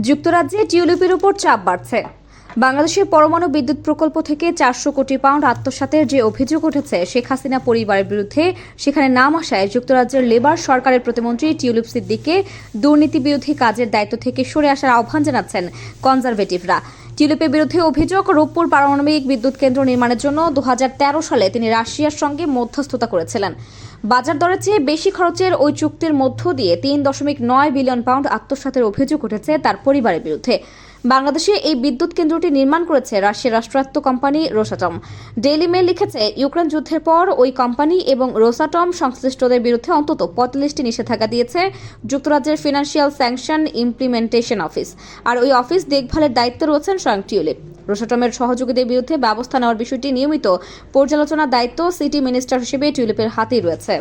যুক্তরাজ্যে টিউলিপের উপর চাপ বাড়ছে। বাংলাদেশের পরমাণু বিদ্যুৎ প্রকল্প থেকে চারশো কোটি পাউন্ড আত্মসাতের যে অভিযোগ উঠেছে, শেখ হাসিনা পরিবারের বিরুদ্ধে, সেখানে নাম আসায় যুক্তরাজ্যের লেবার সরকারের প্রতিমন্ত্রী টিউলিপ সিদ্দিককে দুর্নীতি বিরোধী কাজের দায়িত্ব থেকে সরে আসার আহ্বান জানাচ্ছেন কনজারভেটিভরা। টিউলিপের বিরুদ্ধে অভিযোগ, রূপপুর পারমাণবিক বিদ্যুৎ কেন্দ্র নির্মাণের জন্য দু হাজার তেরো সালে তিনি রাশিয়ার সঙ্গে মধ্যস্থতা করেছিলেন। বাজার দরের চেয়ে বেশি খরচের ওই চুক্তির মধ্য দিয়ে তিন দশমিক নয় বিলিয়ন পাউন্ড আত্মসাতের অভিযোগ উঠেছে তার পরিবারের বিরুদ্ধে। বাংলাদেশে এই বিদ্যুৎ কেন্দ্রটি নির্মাণ করেছে রাশিয়ার রাষ্ট্রায়ত্ত কোম্পানি রোসাটম। ডেইলি মেল লিখেছে, ইউক্রেন যুদ্ধের পর ওই কোম্পানি এবং রোসাটম সংশ্লিষ্টদের বিরুদ্ধে অন্তত পঁয়তাল্লিশটি নিষেধাজ্ঞা দিয়েছে যুক্তরাজ্যের ফিনান্সিয়াল স্যাংশন ইমপ্লিমেন্টেশন অফিস। আর ওই অফিস দেখভালের দায়িত্বে রয়েছেন স্বয়ং টিউলিপ। রোসাটমের সহযোগীদের বিরুদ্ধে ব্যবস্থা নেওয়ার বিষয়টি নিয়মিত পর্যালোচনার দায়িত্ব সিটি মিনিস্টার হিসেবে টিউলিপের হাতেই রয়েছে।